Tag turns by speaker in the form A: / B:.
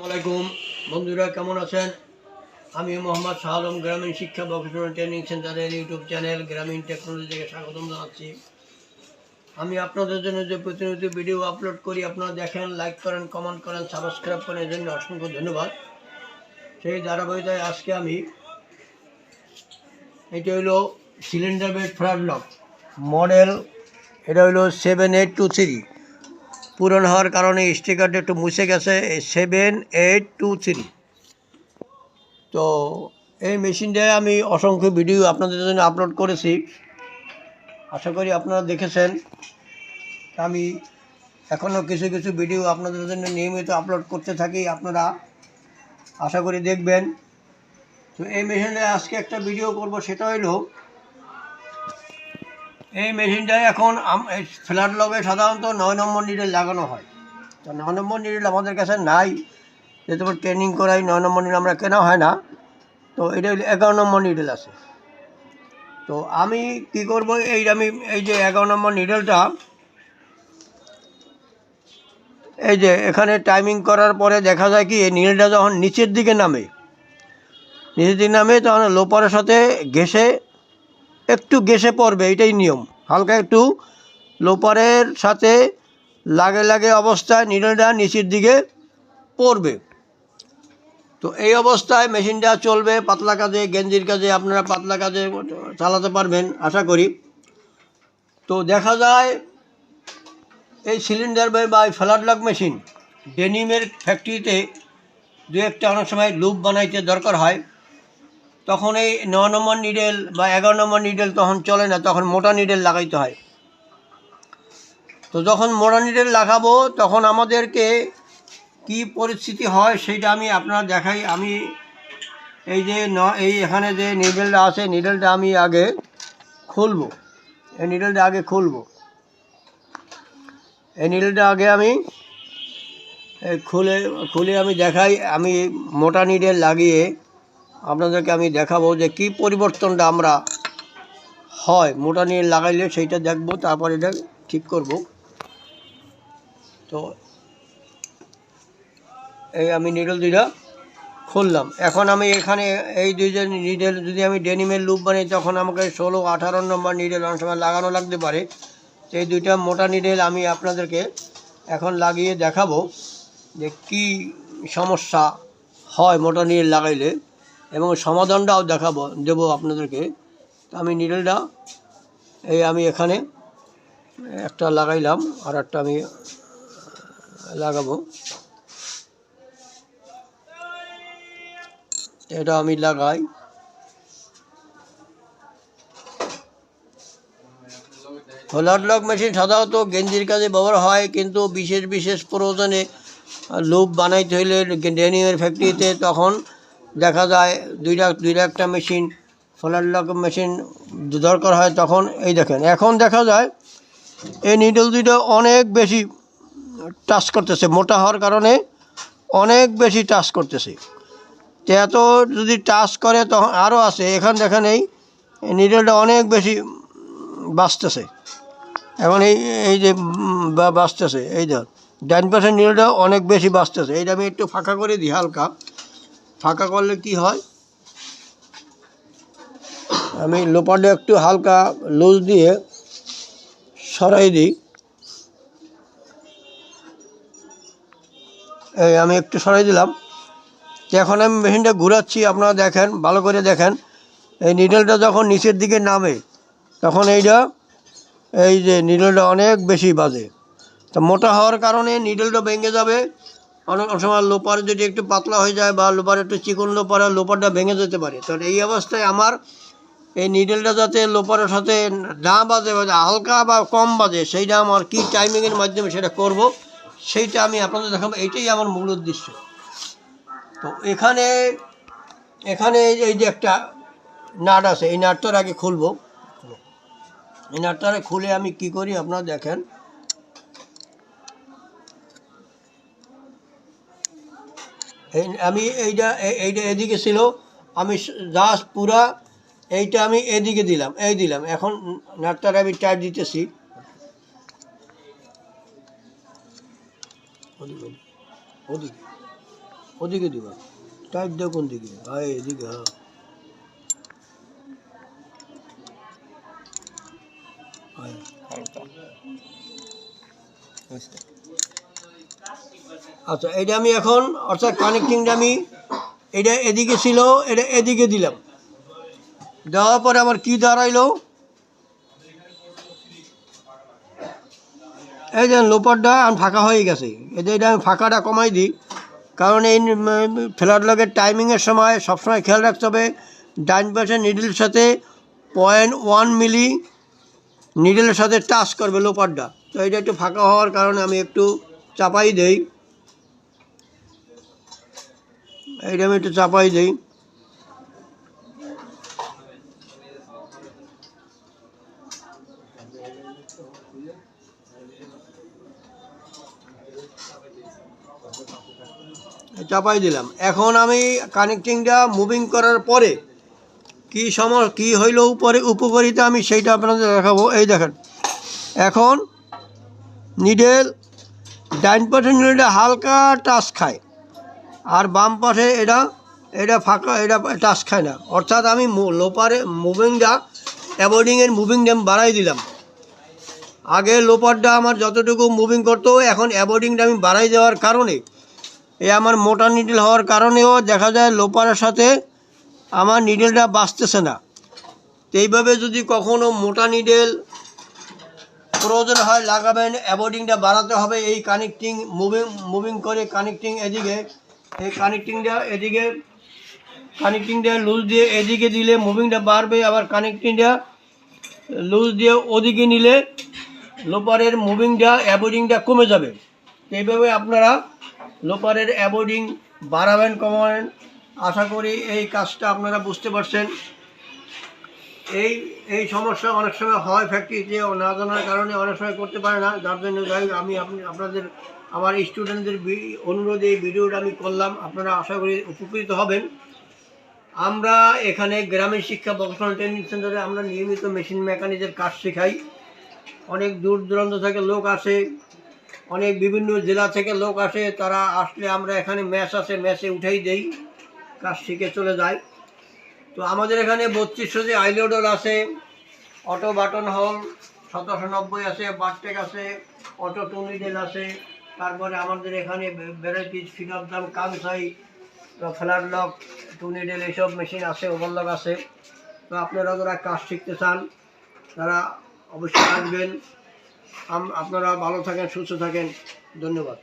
A: আসসালামাইকুম বন্ধুরা, কেমন আছেন? আমি মোহাম্মদ শাহ আলম গ্রামীণ শিক্ষা ভোকেশনাল ট্রেনিং সেন্টারের ইউটিউব চ্যানেল গ্রামীণ টেকনোলজি থেকে স্বাগতম জানাচ্ছি। আমি আপনাদের জন্য যে প্রতিনিয়ত ভিডিও আপলোড করি, আপনারা দেখেন, লাইক করেন, কমেন্ট করেন, সাবস্ক্রাইব করেন জন্য অসংখ্য ধন্যবাদ। সেই ধারাবাহিকতায় আজকে আমি, এটা হইল cylinder bed flat lock model, এটা হইল সেভেন এইট টু থ্রি। পুরনো হওয়ার কারণে স্টিকারটা একটু মুছে গেছে সেভেন এইট টু থ্রি তো এই মেশিনটায় আমি অসংখ্য ভিডিও আপনাদের জন্য আপলোড করেছি। আশা করি আপনারা দেখেছেন। আমি এখনও কিছু কিছু ভিডিও আপনাদের জন্য নিয়মিত আপলোড করতে থাকি আপনারা। আশা করি দেখবেন। তো এই মেশিনে আজকে একটা ভিডিও করব, সেটা হইল এই মেশিনটায় এখন ফ্ল্যাট লগে সাধারণত নয় নম্বর নিডেল লাগানো হয়। তো নয় নম্বর নিডেল আমাদের কাছে নাই। যে তোমার ট্রেনিং করাই, নয় নম্বর নিডেল আমরা কেনা হয় না। তো এটা এগারো নম্বর নিডেল আছে। তো আমি কি করব, এই আমি, এই যে এগারো নম্বর নিডেলটা, এই যে এখানে টাইমিং করার পরে দেখা যায় কি, এই নিডেলটা যখন নিচের দিকে নামে, নিচের দিকে নামে তখন লোপারের সাথে ঘেসে একটু গেসে পড়বে, এটাই নিয়ম। হালকা একটু লোপারের সাথে লাগে লাগে অবস্থায় নিডলটা নিচের দিকে পড়বে। তো এই অবস্থায় মেশিনটা চলবে, পাতলা কাজে, গেঞ্জির কাজে, আপনারা পাতলা কাজে চালাতে পারবেন, আশা করি। তো দেখা যায় এই সিলিন্ডার বা এই ফ্ল্যাট লক মেশিন, ডেনিমের ফ্যাক্টরিতে দু একটা অনেক সময় লুপ বানাইতে দরকার হয়। তখন এই ন নম্বর নিডেল বা এগারো নম্বর নিডেল তখন চলে না, তখন মোটা নিডেল লাগাইতে হয়। তো যখন মোটা নিডেল লাগাবো, তখন আমাদেরকে কি পরিস্থিতি হয় সেইটা আমি আপনার দেখাই। আমি এই যে ন, এই এখানে যে নিডেলটা আছে নিডেলটা আমি আগে খুলবো। এই নিডেলটা আগে খুলবো। এই নিডেলটা আগে আমি খুলে খুলে আমি দেখাই। আমি মোটা নিডেল লাগিয়ে আপনাদেরকে আমি দেখাবো যে কি পরিবর্তনটা আমরা হয়। মোটা নিয়ে লাগাইলে সেইটা দেখব, তারপর এটা ঠিক করব। তো এই আমি নিডল দুইটা খুললাম। এখন আমি এখানে এই দুইজন নিডেল যদি আমি ডেনিমের লুপ বানাই, তখন আমাকে ষোলো, আঠারো নম্বর নিডেল অনেক সময় লাগানো লাগতে পারে। তো এই দুইটা মোটা নিডেল আমি আপনাদেরকে এখন লাগিয়ে দেখাবো যে কি সমস্যা হয় মোটা নিডেল লাগাইলে। এবং সমাধানটাও দেখাবো, দেবো আপনাদেরকে। আমি নিডলটা এই আমি এখানে একটা লাগাইলাম, আর একটা আমি লাগাবো। এটা আমি লাগাই। হোলার লক মেশিন সাধারণত গেঞ্জির কাজে ব্যবহার হয়, কিন্তু বিশেষ বিশেষ প্রয়োজনে লুপ বানাইতে হইলে ডেনিমের ফ্যাক্টরিতে তখন দেখা যায় দুইটা দুইটা একটা মেশিন সোলার লক মেশিন দরকার হয় তখন, এই দেখেন, এখন দেখা যায়, এই নিডল দুইটা অনেক বেশি টাচ করতেছে, মোটা হওয়ার কারণে অনেক বেশি টাচ করতেছে। তো এত যদি টাচ করে তখন আরও আছে, এখান দেখেন এই নিডলটা অনেক বেশি বাঁচতেছে। এখন এই এই যে বাঁচতেছে, এই ধর ডাইন পাশের নিডলটা অনেক বেশি বাঁচতেছে। এইটা আমি একটু ফাঁকা করে দিই হালকা। ফাঁকা করলে কি হয়? আমি লোপারটা একটু হালকা লুজ দিয়ে সরাই দিই। এই আমি একটু সরাই দিলাম। এখন আমি মেশিনটা ঘুরাচ্ছি, আপনারা দেখেন, ভালো করে দেখেন। এই নিডলটা যখন নিচের দিকে নামে, তখন এইটা, এই যে নিডলটা অনেক বেশি বাজে। তো মোটা হওয়ার কারণে নিডলটা ভেঙে যাবে। অনেক সময় লোপার যদি একটু পাতলা হয়ে যায় বা লোপার একটু চিকন লোপার, লোপারটা ভেঙে যেতে পারে। তো এই অবস্থায় আমার এই নিডেলটা যাতে লোপারের সাথে না বাজে হালকা বা কম বাজে, সেইটা আমার কী টাইমিংয়ের মাধ্যমে সেটা করব, সেইটা আমি আপনাদের দেখাবো। এইটাই আমার মূল উদ্দেশ্য। তো এখানে এখানে এই যে- একটা নাট আছে, এই নাটটার আগে খুলবো। এই নাটটারে খুলে আমি কি করি আপনারা দেখেন। আমি এইটা এইটা এদিকে ছিল, আমি জাস্ট পুরা এইটা আমি এদিকে দিলাম, এই দিলাম। এখন নাটটারে আমি টাইট দিতেছি। ওদিকে দিবা। টাইট দেও কোন দিকে? হ্যাঁ এদিকে হ্যাঁ আচ্ছা এটা আমি এখন, অর্থাৎ কানেক্টিংটা আমি এটা এদিকে ছিল, এটা এদিকে দিলাম। দেওয়ার পরে আমার কি দাঁড়াইলো? এই যে লোপারটা আমি ফাঁকা হয়ে গেছে। এই এটা আমি ফাঁকাটা কমাই দিই, কারণ এই ফ্ল্যাট লগের টাইমিংয়ের সময় সবসময় খেয়াল রাখতে হবে, ডাইন পাশে নিডলের সাথে পয়েন্ট ওয়ান মিলি নিডলের সাথে টাচ করবে লোপারটা তো এটা একটু ফাঁকা হওয়ার কারণে আমি একটু চাপাই দেই। এইটা আমি একটু চাপাই দিই। চাপাই দিলাম। এখন আমি কানেক্টিংটা মুভিং করার পরে কি সম কি হইল উপরে উপকারিতা আমি সেইটা আপনাদের দেখাবো। এই দেখেন, এখন নিডেল ডাইন পাশে নিডেলটা হালকা টাচ খায়। আর বাম পাশে এটা এটা ফাঁকা, এটা টাচ খায় না। অর্থাৎ আমি লোপারে মুভিংটা অ্যাভয়েডিংয়ের মুভিংটা আমি বাড়াই দিলাম। আগে লোপারটা আমার যতটুকু মুভিং করতো, এখন অ্যাভয়েডিংটা আমি বাড়াই দেওয়ার কারণে, এ আমার মোটা নিডেল হওয়ার কারণেও দেখা যায় লোপারের সাথে আমার নিডেলটা বাঁচতেছে না। তো এইভাবে যদি কখনও মোটা নিডেল প্রয়োজন হয় লাগাবেন অ্যাভয়েডিংটা বাড়াতে হবে এই কানেক্টিং মুভিং মুভিং করে কানেক্টিং এদিকে। এই কানেক্টিংটা এদিকে কানেক্টিংটা লুজ দিয়ে এদিকে দিলে মুভিংটা বাড়বে, আবার কানেক্টিংটা লুজ দিয়ে ওদিকে নিলে লোপারের মুভিংটা অ্যাভয়েডিংটা কমে যাবে। এইভাবে আপনারা লোপারের অ্যাভয়েডিং বাড়াবেন, কমাবেন। আশা করি এই কাজটা আপনারা বুঝতে পারছেন। এই এই সমস্যা অনেক সময় হয় ফ্যাক্টরিতে না জানার কারণে অনেক সময় করতে পারে না। যার জন্য যাই আমি আপনি, আপনাদের, আমার স্টুডেন্টদের অনুরোধে এই ভিডিওটা আমি করলাম। আপনারা আশা করি উপকৃত হবেন। আমরা এখানে গ্রামীণ শিক্ষা ভোকেশনাল ট্রেনিং সেন্টারে আমরা নিয়মিত মেশিন মেকানিকের কাজ শেখাই। অনেক দূর দূরান্ত থেকে লোক আসে, অনেক বিভিন্ন জেলা থেকে লোক আসে। তারা আসলে আমরা এখানে ম্যাচ আছে ম্যাচে উঠেই দেই, কাজ শিখে চলে যায়। তো আমাদের এখানে বত্রিশশো যে আইলোডল আছে, অটো বাটন হল, সতেরোশো নব্বই আছে বারটেক আছে, অটো টুনিডেল আছে, তারপরে আমাদের এখানে ভ্যারাইটিস ফিনাপ দাম কাংসাই ফ্ল্যাট লক টুনিডেল এইসব মেশিন আছে, ওভারলক আছে। তো আপনারা যারা কাজ শিখতে চান, তারা অবশ্যই আসবেন। আপনারা ভালো থাকেন, সুস্থ থাকেন। ধন্যবাদ।